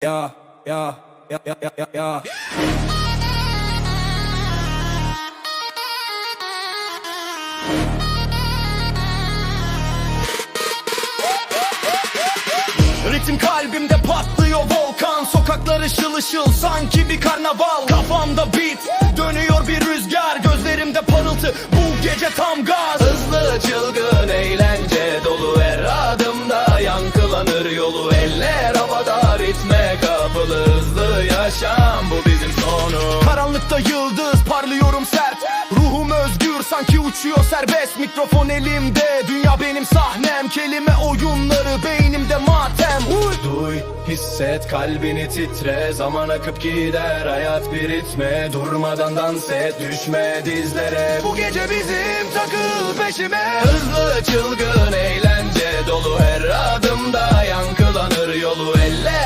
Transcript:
Ya ya ya ya ya ya Ritim kalbimde patlıyor volkan. Sokaklar ışıl ışıl sanki bir karnaval. Kafamda beat dönüyor bir rüzgar. Gözlerimde parıltı bu gece tam gaz. Hızlı çılgın eğlence dolu. Her adımda Yankılanır yolu. Eller yaşam bu bizim sonu. Karanlıkta yıldız parlıyorum sert. Ruhum özgür sanki uçuyor serbest. Mikrofon elimde dünya benim sahnem. Kelime oyunları beynimde matem. Uy. Duy hisset kalbini titre. Zaman akıp gider hayat bir ritme. Durmadan dans et düşme dizlere. Bu gece bizim takıl peşime. Hızlı çılgın eğlence dolu her adımda Yankılanır yolu havada